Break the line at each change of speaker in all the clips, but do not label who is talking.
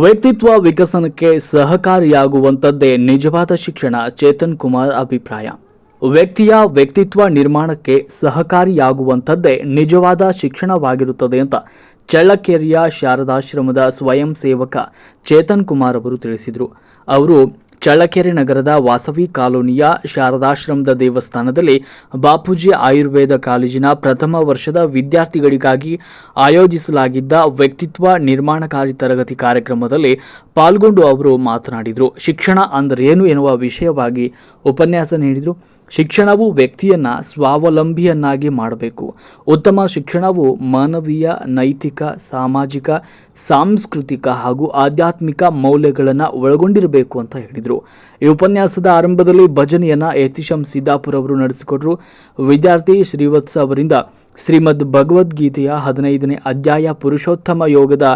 ವ್ಯಕ್ತಿತ್ವ ವಿಕಸನಕ್ಕೆ ಸಹಕಾರಿಯಾಗುವಂಥದ್ದೇ ನಿಜವಾದ ಶಿಕ್ಷಣ, ಚೇತನ್ ಕುಮಾರ್ ಅಭಿಪ್ರಾಯ. ವ್ಯಕ್ತಿಯ ವ್ಯಕ್ತಿತ್ವ ನಿರ್ಮಾಣಕ್ಕೆ ಸಹಕಾರಿಯಾಗುವಂಥದ್ದೇ ನಿಜವಾದ ಶಿಕ್ಷಣವಾಗಿರುತ್ತದೆ ಅಂತ ಚಳ್ಳಕೆರೆಯ ಶಾರದಾಶ್ರಮದ ಸ್ವಯಂ ಸೇವಕ ಚೇತನ್ ಕುಮಾರ್ ಅವರು ತಿಳಿಸಿದರು. ಅವರು ಚಳ್ಳಕೆರೆ ನಗರದ ವಾಸವಿ ಕಾಲೋನಿಯ ಶಾರದಾಶ್ರಮದ ದೇವಸ್ಥಾನದಲ್ಲಿ ಬಾಪೂಜಿ ಆಯುರ್ವೇದ ಕಾಲೇಜಿನ ಪ್ರಥಮ ವರ್ಷದ ವಿದ್ಯಾರ್ಥಿಗಳಿಗಾಗಿ ಆಯೋಜಿಸಲಾಗಿದ್ದ ವ್ಯಕ್ತಿತ್ವ ನಿರ್ಮಾಣಕಾರಿ ತರಗತಿ ಕಾರ್ಯಕ್ರಮದಲ್ಲಿ ಪಾಲ್ಗೊಂಡು ಅವರು ಮಾತನಾಡಿದರು. ಶಿಕ್ಷಣ ಅಂದರೇನು ಎನ್ನುವ ವಿಷಯವಾಗಿ ಉಪನ್ಯಾಸ ನೀಡಿದರು. ಶಿಕ್ಷಣವು ವ್ಯಕ್ತಿಯನ್ನು ಸ್ವಾವಲಂಬಿಯನ್ನಾಗಿ ಮಾಡಬೇಕು. ಉತ್ತಮ ಶಿಕ್ಷಣವು ಮಾನವೀಯ, ನೈತಿಕ, ಸಾಮಾಜಿಕ, ಸಾಂಸ್ಕೃತಿಕ ಹಾಗೂ ಆಧ್ಯಾತ್ಮಿಕ ಮೌಲ್ಯಗಳನ್ನು ಒಳಗೊಂಡಿರಬೇಕು ಅಂತ ಹೇಳಿದರು. ಈ ಉಪನ್ಯಾಸದ ಆರಂಭದಲ್ಲಿ ಭಜನೆಯನ್ನು ಯತಿಶಂ ಸಿದ್ದಾಪುರ ಅವರು ನಡೆಸಿಕೊಟ್ರು. ವಿದ್ಯಾರ್ಥಿ ಶ್ರೀವತ್ಸ ಅವರಿಂದ ಶ್ರೀಮದ್ ಭಗವದ್ಗೀತೆಯ ಹದಿನೈದನೇ ಅಧ್ಯಾಯ ಪುರುಷೋತ್ತಮ ಯೋಗದ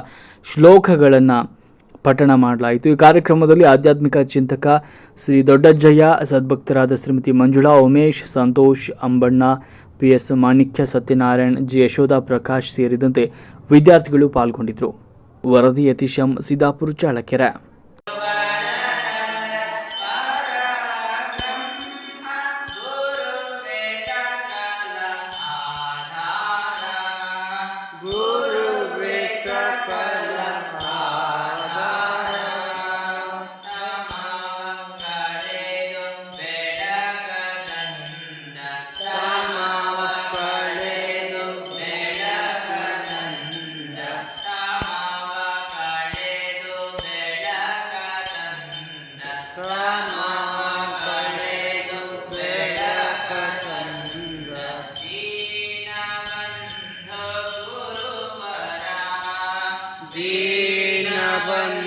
ಶ್ಲೋಕಗಳನ್ನು ಪಠಣ ಮಾಡಲಾಯಿತು. ಈ ಕಾರ್ಯಕ್ರಮದಲ್ಲಿ ಆಧ್ಯಾತ್ಮಿಕ ಚಿಂತಕ Shri Doddajjayya, ಸದ್ಭಕ್ತರಾದ Shrimati Manjula Umesh, Santosh Ambanna P S Manikya Satyanarayan, G Yashoda Prakash ಸೇರಿದಂತೆ ವಿದ್ಯಾರ್ಥಿಗಳು ಪಾಲ್ಗೊಂಡಿದ್ದರು ವರದಿ ಯತೀಶಂ Siddapura ಚಾಳಕೆರೆ
दीनबन्ध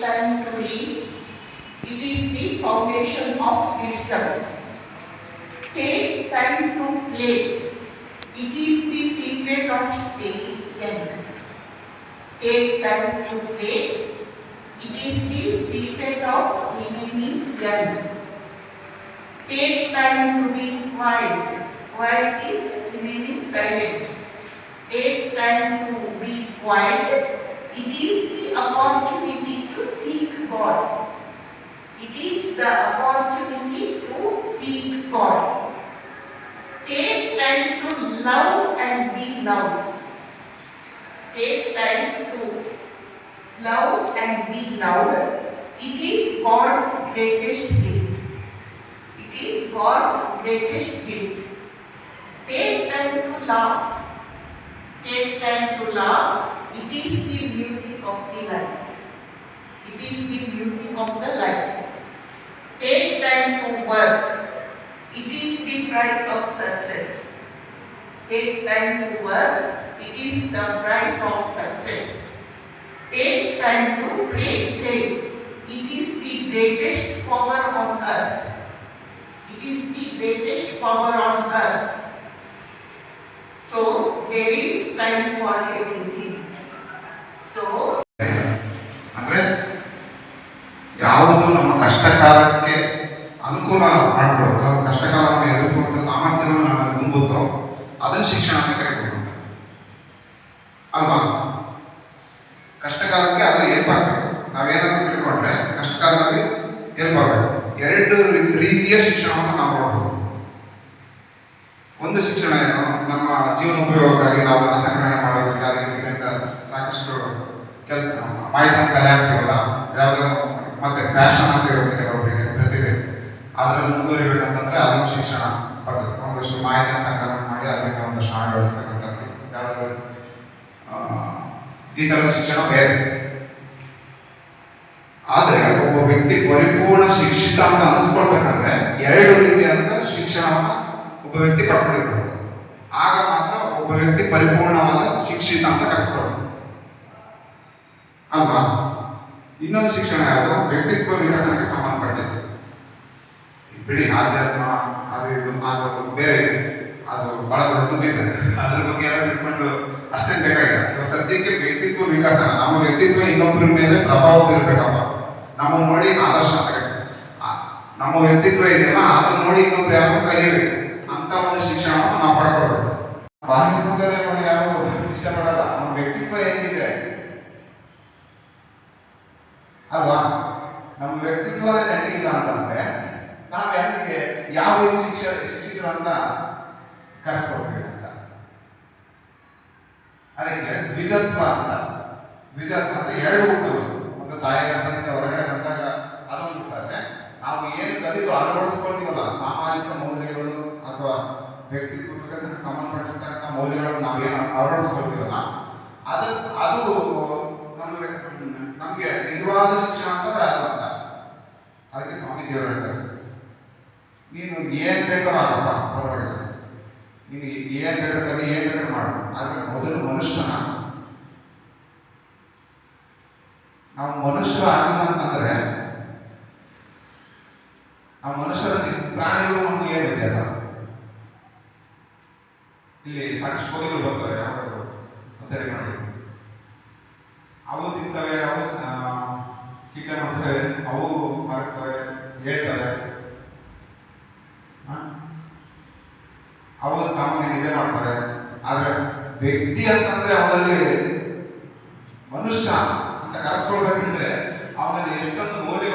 Time to read. It is the foundation of wisdom. Take time to play. It is the secret of staying young. Take time to play. It is the secret of remaining young. Take time to be quiet. Quiet is remaining silent. Take time to be quiet. It is the opportunity God. It is the opportunity to seek God. Take time to love and be loved. Take time to love and be loved. It is God's greatest gift. It is God's greatest gift. Take time to laugh. Take time to laugh. It is the music of the life. It is the music of the life. Take time to work. It is the price of success. Take time to work. It is the price of success. Take time to pray, pray. It is the greatest power on earth. It is the greatest power on earth. So there is time for everything. So
ಯಾವುದು ನಮ್ಮ ಕಷ್ಟಕಾಲಕ್ಕೆ ಅನುಕೂಲ ಮಾಡಿಕೊಡುತ್ತೋ. ಕಷ್ಟಕಾಲವನ್ನು ಎದುರಿಸುವಂಥ ಸಾಮರ್ಥ್ಯವನ್ನು ನಮ್ಮಲ್ಲಿ ತುಂಬುತ್ತೋ ಅದನ್ನು ಶಿಕ್ಷಣ ಅಂತ ಕರಿಬಹುದು ಅಲ್ವಾ? ಕಷ್ಟಕಾಲಕ್ಕೆ ಅದು ಏರ್ಪಾಗಬೇಕು ನಾವೇನಾದರೂ ತಿಳ್ಕೊಂಡ್ರೆ ಕಷ್ಟಕಾಲದಲ್ಲಿ ಏರ್ಪಾಗಬೇಕು ಎರಡು ರೀತಿಯ ಶಿಕ್ಷಣವನ್ನು ನಾವು ನೋಡಬಹುದು ಒಂದು ಶಿಕ್ಷಣ ಏನು? ನಮ್ಮ ಜೀವನ ಜೀವನೋಪಯೋಗಕ್ಕಾಗಿ ನಾವು ಅದನ್ನು ಸಂಗ್ರಹಣೆ ಮಾಡೋದಕ್ಕೆ ಅದಕ್ಕೆ ಇದರಿಂದ ಸಾಕಷ್ಟು ಕೆಲಸ ಮಾಹಿತಿ ಕಲೆ ಆಗ್ತೀವಲ್ಲ, ಯಾವುದೋ ಮತ್ತೆ ಪ್ಯಾಷನ್ ಅಂತ ಇರುತ್ತೆ ಕೆಲವೊಬ್ಬರಿಗೆ ಪ್ರತಿಭೆ ಅದರಲ್ಲಿ ಮುಂದುವರಿಬೇಕಂತಂದ್ರೆ ಅದನ್ನು ಶಿಕ್ಷಣ ಪದ್ಧತಿ. ಒಂದಷ್ಟು ಮಾಹಿತಿ ಸಂಗ್ರಹ ಮಾಡಿ ಅದರಿಂದ ಒಂದಷ್ಟು ಹಣ ಗಳಿಸ್ತಕ್ಕಂಥದ್ದು. ಯಾವುದಾದ್ರು ಈ ಥರದ ಶಿಕ್ಷಣ ಬೇರೆ. ಆದ್ರೆ ಒಬ್ಬ ವ್ಯಕ್ತಿ ಪರಿಪೂರ್ಣ ಶಿಕ್ಷಿತ ಅಂತ ಅನಿಸ್ಕೊಳ್ಬೇಕಂದ್ರೆ ಎರಡು ರೀತಿಯಾದ ಶಿಕ್ಷಣವನ್ನ ಒಬ್ಬ ವ್ಯಕ್ತಿ ಪಡ್ಕೊಂಡಿರ್ಬೇಕು ಆಗ ಮಾತ್ರ ಒಬ್ಬ ವ್ಯಕ್ತಿ ಪರಿಪೂರ್ಣವಾದ ಶಿಕ್ಷಿತ ಅಂತ ಕರೆಸ್ಕೊಳ್ಬೇಕು ಅಲ್ವಾ? ಇನ್ನೊಂದು ಶಿಕ್ಷಣ ಯಾವುದು? ವ್ಯಕ್ತಿತ್ವ ವಿಕಸನಕ್ಕೆ ಸಂಬಂಧಪಟ್ಟಿದ್ದು. ಬಿಡಿ ಆಧ್ಯಾತ್ಮ, ಅದು ಅದು ಬೇರೆ ಅದು ಬಹಳ ದೊಡ್ಡದಿದೆ ಅದ್ರ ಬಗ್ಗೆ ಎಲ್ಲ ತಿಳ್ಕೊಂಡು ಅಷ್ಟೇ ಬೇಕಾಗಿಲ್ಲ. ಸದ್ಯಕ್ಕೆ ವ್ಯಕ್ತಿತ್ವ ವಿಕಸನ, ನಮ್ಮ ವ್ಯಕ್ತಿತ್ವ ಇನ್ನೊಬ್ಬರ ಮೇಲೆ ಪ್ರಭಾವ ಬೀರ್ಬೇಕಪ್ಪ. ನಮ್ಮ ನೋಡಿ ಆದರ್ಶ ನಮ್ಮ ವ್ಯಕ್ತಿತ್ವ ಇದೆಯಲ್ಲ, ಅದನ್ನ ನೋಡಿ ಇನ್ನೊಬ್ರು ಯಾರು ಕಲಿಯಬೇಕು ಅಂತ ಒಂದು ಶಿಕ್ಷಣವನ್ನು ನಾವು ಪಡ್ಕೊಳ್ಬೇಕು. ಬಾಹ್ಯ ಸೌಂದರ್ಯ ನೋಡಿ ಯಾರು ಇಷ್ಟಪಡಲ್ಲ. ನಮ್ಮ ವ್ಯಕ್ತಿತ್ವ ಹೆಂಗಿದೆ? ಅಲ್ವಾ? ನಮ್ಮ ವ್ಯಕ್ತಿತ್ವನೇ ನೆಟ್ಟಿಲ್ಲ ಅಂತಂದ್ರೆ ನಾವು ಯಾರಿಗೆ ಯಾವ ರೀತಿ ಶಿಕ್ಷ ಶಿಕ್ಷಿತರು ಅಂತ ಕರೆಸ್ಕೊಡ್ತೀವಿ ಅಂತ? ಅದಕ್ಕೆ ದ್ವಿಜತ್ವ ಅಂತ. ದ್ವಿಜತ್ವ ಅಂದ್ರೆ ಎರಡು ಹುಟ್ಟುಗಳು ಒಂದು ತಾಯಿ ಹೊರಗಡೆ ಬಂದಾಗ ಅದೊಂದು ಹುಟ್ಟಾದ್ರೆ ನಾವು ಏನು ಕಲಿತು ಅಳವಡಿಸ್ಕೊಳ್ತೀವಲ್ಲ, ಸಾಮಾಜಿಕ ಮೌಲ್ಯಗಳು ಅಥವಾ ವ್ಯಕ್ತಿತ್ವ ವಿಕಸನಕ್ಕೆ ಸಂಬಂಧಪಟ್ಟಿರ್ತಕ್ಕಂಥ ಮೌಲ್ಯಗಳನ್ನು ನಾವೇನು ಅಳವಡಿಸ್ಕೊಳ್ತೀವಲ್ಲ ಅದು ಅದು ನಮಗೆ ನಮಗೆ ನಿಜವಾದ ಶಿಕ್ಷಣ ಅಂತಂದ್ರೆ ಅದು ಅಂತ. ಅದಕ್ಕೆ ಸ್ವಾಮೀಜಿಯವರು ಹೇಳ್ತಾರೆ. ನೀನು ಏನ್ ಬೇಕಾದ್ರೂ ಆಗಪ್ಪ ಪರವಾಗಿಲ್ಲ. ನೀನು ಏನ್ ಬೇಕಾದ್ರೂ ಕಲಿ, ಏನ್ ಬೇಕಾದ್ರೂ ಮಾಡು. ಆದ್ರೆ ಮೊದಲು ಮನುಷ್ಯನ. ನಾವು ಮನುಷ್ಯರು ಆಗಿಲ್ಲ ಅಂತಂದ್ರೆ ಆ ಮನುಷ್ಯರ ಪ್ರಾಣಿಗಳು ನಮ್ಗೆ ಏನ್ ವ್ಯತ್ಯಾಸ? ಇಲ್ಲಿ ಸಾಕಷ್ಟು ಕೋರಿಗಳು ಬರ್ತವೆ ಯಾವ್ದಾದ್ರು ಸರಿ ಮಾಡಿ ಅವು ತಿಂತವೆ ಅವು ಕೀಟ ಮಾಡ್ತವೆ ಅವು ಹಾಕ್ತವೆ ಹೇಳ್ತವೆ? ಅವು ತಮಗೆ ನಿದ್ದೆ ಮಾಡ್ತವೆ ಆದ್ರೆ ವ್ಯಕ್ತಿ ಅಂತಂದ್ರೆ ಅವನಲ್ಲಿ ಮನುಷ್ಯ ಅಂತ ಕರೆಸ್ಕೊಳ್ಬೇಕಂದ್ರೆ ಅವನಲ್ಲಿ ಎಷ್ಟೊಂದು ಮೌಲ್ಯವನ್ನು